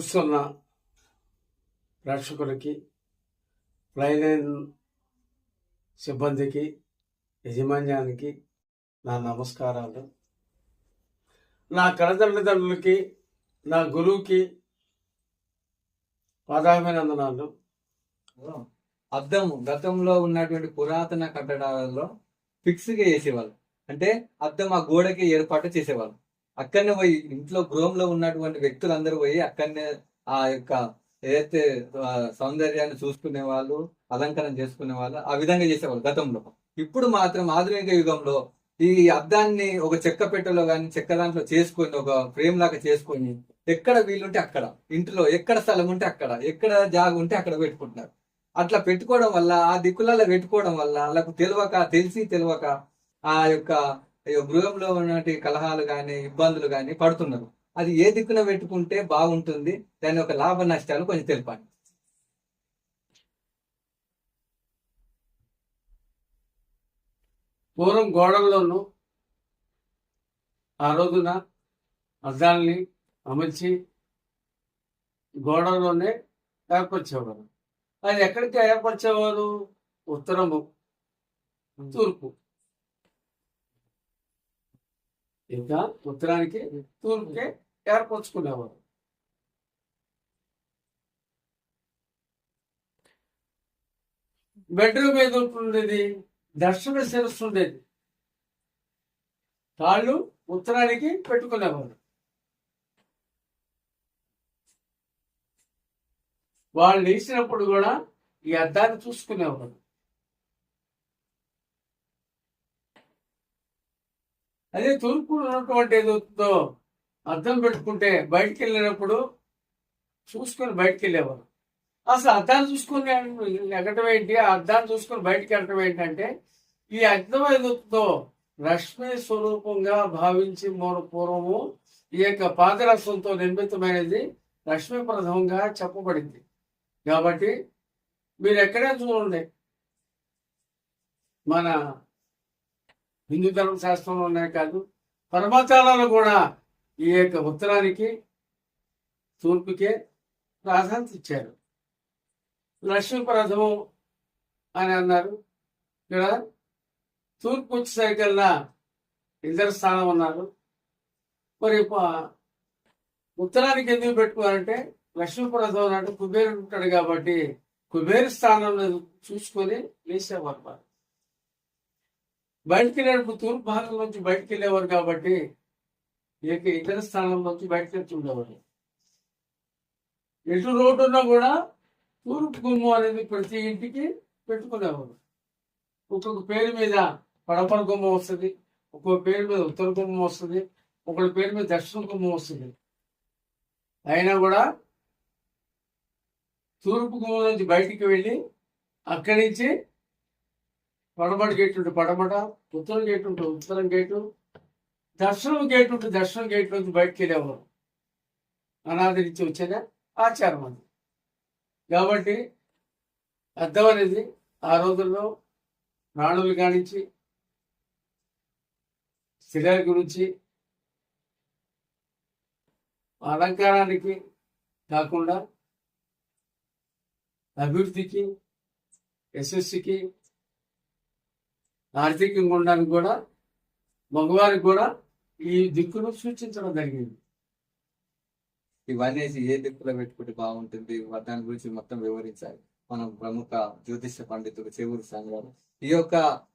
చూస్తున్న ప్రేక్షకులకి ఫ్లైలైన్ సిబ్బందికి యజమాన్యానికి నా నమస్కారాలు. నా కళతల్లిదండ్రులకి నా గురువుకి పాదాభినందనాలు. అద్దం గతంలో ఉన్నటువంటి పురాతన కట్టడాలలో ఫిక్స్గా చేసేవాళ్ళు. అంటే అద్దం ఆ గోడకి ఏర్పాటు చేసేవాళ్ళు. అక్కడనే పోయి ఇంట్లో గృహంలో ఉన్నటువంటి వ్యక్తులందరూ పోయి అక్కడనే ఆ యొక్క ఏదైతే సౌందర్యాన్ని చూసుకునే వాళ్ళు అలంకరణ చేసుకునే వాళ్ళు ఆ విధంగా చేసేవాళ్ళు గతంలో. ఇప్పుడు మాత్రం ఆధునిక యుగంలో ఈ అద్దాన్ని ఒక చెక్క పెట్టెలో కానీ చెక్క దాంట్లో చేసుకొని ఒక ఫ్రేమ్ లాగా చేసుకొని ఎక్కడ వీలుంటే అక్కడ ఇంట్లో ఎక్కడ స్థలం ఉంటే అక్కడ ఎక్కడ జాగ ఉంటే అక్కడ పెట్టుకుంటున్నారు. అట్లా పెట్టుకోవడం వల్ల ఆ దిక్కులలో పెట్టుకోవడం వల్ల వాళ్ళకు తెలియక తెలిసి తెలియక ఆ యొక్క గృహంలో ఉన్నటువంటి కలహాలు కానీ ఇబ్బందులు కానీ పడుతున్నారు. అది ఏ దిక్కున పెట్టుకుంటే బాగుంటుంది? దాని యొక్క లాభ నష్టాలు కొంచెం తెలిపండి పూర్వం గోడల్లోనూ ఆ రోజున అద్దాలని అమర్చి గోడల్లోనే ఏర్పరిచేవారు. అది ఎక్కడికి ఏర్పరిచేవారు? ఉత్తరము తూర్పు. ఇంకా ఉత్తరానికి తూర్పుకి ఏర్పరచుకునేవారు బెడ్రూమ్ మీద ఉంటుండేది? దర్శన శిరస్సు ఉండేది. కాళ్ళు ఉత్తరానికి పెట్టుకునేవారు. వాళ్ళు లేచినప్పుడు కూడా ఈ అద్దాన్ని చూసుకునేవారు. అదే తూర్పు ఉన్నటువంటి ఏదవుతుందో అర్థం పెట్టుకుంటే బయటికి వెళ్ళినప్పుడు చూసుకొని బయటికి వెళ్ళేవారు అసలు అద్దాన్ని చూసుకొని ఎగటం ఏంటి? ఆ అద్దాన్ని చూసుకొని బయటికి వెళ్ళటం ఏంటంటే ఈ అర్థం ఏదవుతుందో రష్మి స్వరూపంగా భావించి మూల పూర్వము ఈ యొక్క పాదరసంతో నిర్మితమైనది లక్ష్మీప్రదంగా చెప్పబడింది. కాబట్టి మీరు ఎక్కడే చూడండి మన హిందూ ధర్మ శాస్త్రంలో కాదు. పరమతాలలో కూడా ఈ యొక్క ఉత్తరానికి తూర్పుకే ప్రాధాన్యత ఇచ్చారు. లక్ష్మీప్రథము అని అన్నారు. ఇక్కడ తూర్పు వచ్చేసరికల్లా ఇద్దరు స్థానం ఉన్నారు మరి ఉత్తరానికి ఎందుకు పెట్టుకోవాలంటే లక్ష్మీప్రథం అంటే కుబేరుడు ఉంటాడు కాబట్టి కుబేరు స్థానంలో చూసుకొని లేచేవారు వారు. బయటికి వెళ్ళేటప్పుడు తూర్పు భాగం నుంచి బయటికి వెళ్ళేవారు కాబట్టి ఇక ఇతర స్థానం నుంచి బయటకు వెళ్తుండేవారు ఎటు రోడ్డు ఉన్నా కూడా తూర్పు గుమ్మం అనేది ప్రతి ఇంటికి పెట్టుకునేవారు. ఒక్కొక్క పేరు మీద పడపడ గుమ్మం వస్తుంది ఒక్కొక్క పేరు మీద ఉత్తర గుమ్మం వస్తుంది ఒకరి పేరు మీద దక్షిణ గుమ్మం వస్తుంది. అయినా కూడా తూర్పు గుమ్మం నుంచి బయటికి వెళ్ళి అక్కడి నుంచి పడమటి గేట్ ఉంటే పడమట ఉత్తరం గేట్ ఉంటే ఉత్తరం గేటు దర్శనం గేట్ ఉంటే దర్శనం గేట్ నుంచి బయటకు వెళ్ళేవారు. అనాది నుంచి వచ్చేదే ఆచారం అది. కాబట్టి అద్దం అనేది ఆ రోజుల్లో ప్రాణులు కానించి స్త్రీల గురించి అలంకారానికి కాకుండా అభివృద్ధికి యశస్సుకి ఆర్థికంగా ఉండడానికి కూడా మగవారికి కూడా ఈ దిక్కును సూచించడం జరిగింది. ఇవన్నీ ఏ దిక్కులో పెట్టుకుంటే బాగుంటుంది? దాని గురించి మొత్తం వివరించాలి. మనం ప్రముఖ జ్యోతిష పండితుడు చెవురు సంగారు ఈ యొక్క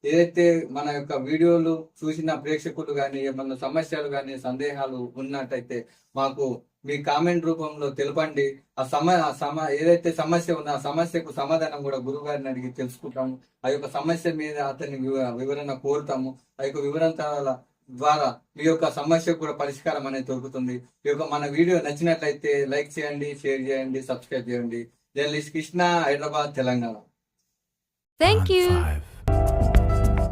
ఏదైతే మన యొక్క వీడియోలు చూసిన ప్రేక్షకులు కానీ ఏమన్నా సమస్యలు కానీ సందేహాలు ఉన్నట్టయితే మాకు మీ కామెంట్ రూపంలో తెలపండి. ఆ సమ ఆ సమ ఏదైతే సమస్య ఉందో ఆ సమస్యకు సమాధానం కూడా గురువు గారిని అడిగి తెలుసుకుంటాము. ఆ యొక్క సమస్య మీద అతని వివ- వివరణ కోరుతాము. ఆ యొక్క వివరణ ద్వారా మీ యొక్క సమస్యకు కూడా పరిష్కారం అనేది దొరుకుతుంది. ఈ యొక్క మన వీడియో నచ్చినట్లయితే లైక్ చేయండి షేర్ చేయండి సబ్స్క్రైబ్ చేయండి. Journalist Krishna Hyderabad Telangana. You. Five.